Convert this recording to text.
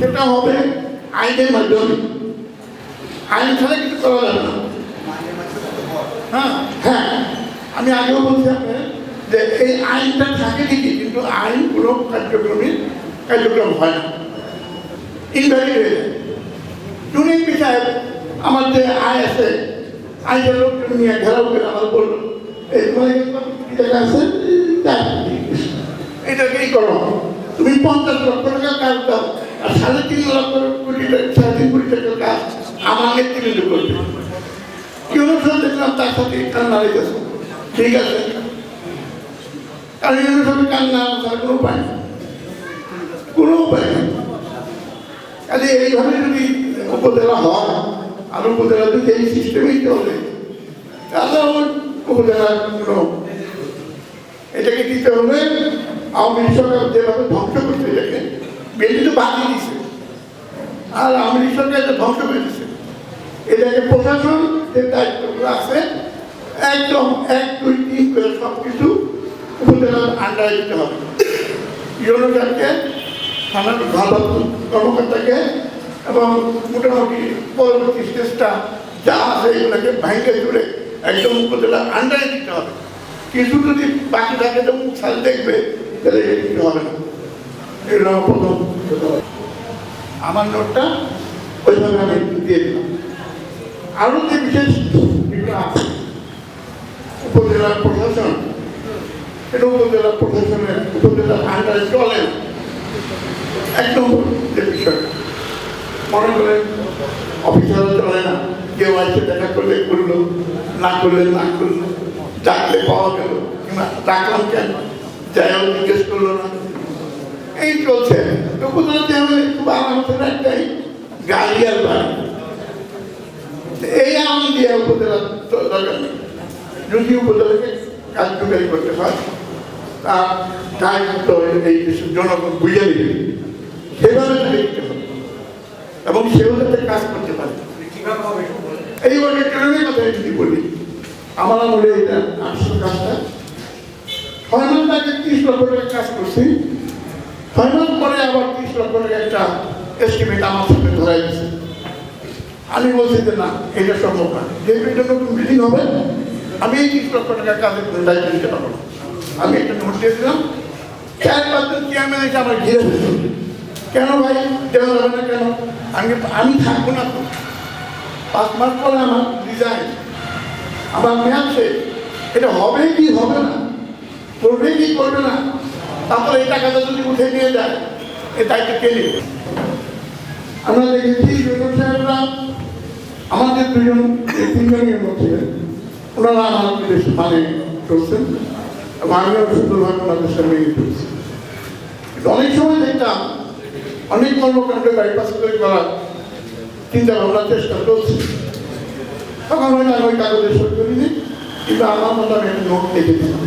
সেটা হবে আইনের মাধ্যমে। আইন ছাড়া কিছু করা যাবে না। হ্যাঁ হ্যাঁ। আমি আগেও বলছি আপনার যে এই আইনটা থাকে ঠিকই, কিন্তু আইন কোনো কার্যক্রমে কার্যক্রম হয় না। ইনভ্যালিড হয়ে যায়। টুনিং সাহেব আমার যে আয় আছে, আইনের লোকজন নিয়ে ঘেরাও করে আমার বলল, এই তোমার আছে? এটাকেই করো? তুমি পঞ্চাশ লক্ষ টাকা কাজ দাও। সাড়ে তিন লক্ষ কোটি সাড়ে তিন কোটি টাকার কাজ আমার নেতৃত্বে করবে কেউ দেখলাম তার সাথে কান্না রেখেছে ঠিক আছে কারণ এগুলো সবই কান্না তার কোনো উপায় নেই কোনো উপায় নেই কাজে এইভাবে যদি উপজেলা হয় আর উপজেলা যদি এই সিস্টেমেই চলে তাহলে আমার উপজেলার কোনো এটাকে দিতে হবে আওয়ামী সরকার যেভাবে তো বাদ দিছে। আর আওয়ামী লীগ সরকার এটা ধ্বংস করে দিছে। এটাকে প্রশাসন, যে দায়িত্বগুলো আছে, একদম এক, দুই, তিন করে সব কিছু উপজেলার আন্ডারে দিতে হবে। ইউনোটাকে থানার ভারপ্রাপ্ত কর্মকর্তাকে এবং মোটামুটি পরবর্তী স্টেজটা যা আছে এগুলোকে ভাঙে জুড়ে একদম উপজেলার আন্ডারে দিতে হবে। কিছু যদি বাকি থাকে তো মুখ দেখবে, তাহলে দিতে হবে না। এগুলো আমার নোটটা ওইভাবে আমি দিয়ে দিলাম। আরও যে বিশেষ আছে উপজেলার প্রশাসন, এটা উপজেলা প্রশাসনের উপজেলার আন্ডারে চলে। এক নম্বর যে বিষয়টা। মনে করেন অফিসাররা চলে না, কেউ আসছে দেখা করলে করল না করলে না করল, ডাকলে পাওয়া গেল, কিংবা ডাকলাম কেন? যাই হোক, জিজ্ঞেস করল না। এই চলছে। তো একটাই গাড়ি আর বাড়ি এই আম দিয়ে উপজেলা দরকার নেই। যদি উপজেলাকে কার্যকারী করতে তার দায়িত্ব এই জনগণ বুঝে নেবে। সেভাবে তাকে হবে। এবং সেও কাজ করতে পারে। এই কথা যদি বলি আমার আমলে এটা আটশো কাজটা। ছয় মাস আগে তিরিশ লক্ষ টাকা কাজ করছি। মাস পরে আবার তিরিশ লক্ষ একটা এস্টিমেট আমার সাথে ধরাই দিচ্ছে আমি বলছি যে না, এটা সম্ভব না। যেহেতু এটা নতুন বিল্ডিং হবে, আমি এই তিরিশ লক্ষ টাকা কাজের দায়িত্ব নিতে পারব না। আমি একটা নোট দিয়ে দিলাম। চার পাঁচজন চেয়ারম্যান এসে আমার ঘিরে ফেলল কেন ভাই, দেওয়া যাবে না কেন? আমি আমি থাকব না তো। পাঁচ মাস পরে আমার ডিজাইন আমার মেয়াদ এটা হবে কি হবে না? করবে কি করবে না? তারপরে এই টাকাটা যদি উঠে নিয়ে যায় এই দায়িত্ব কে নেবে? আমরা দেখেছি সাহেবরা আমাদের দুজন তিনজনের মধ্যে ওনারা আমাদের বেশ মানে করছেন এবং আমিও সুন্দরভাবে ওনাদের সঙ্গে কিন্তু অনেক সময় দেখতাম অনেক কর্মকাণ্ড বাইপাস করে করার চিন্তা ভাবনার চেষ্টা চলছে। তখন হয়তো আমি কাগজে সই করিনি কিন্তু আমার মতো আমি একটা নোট লিখে দিলাম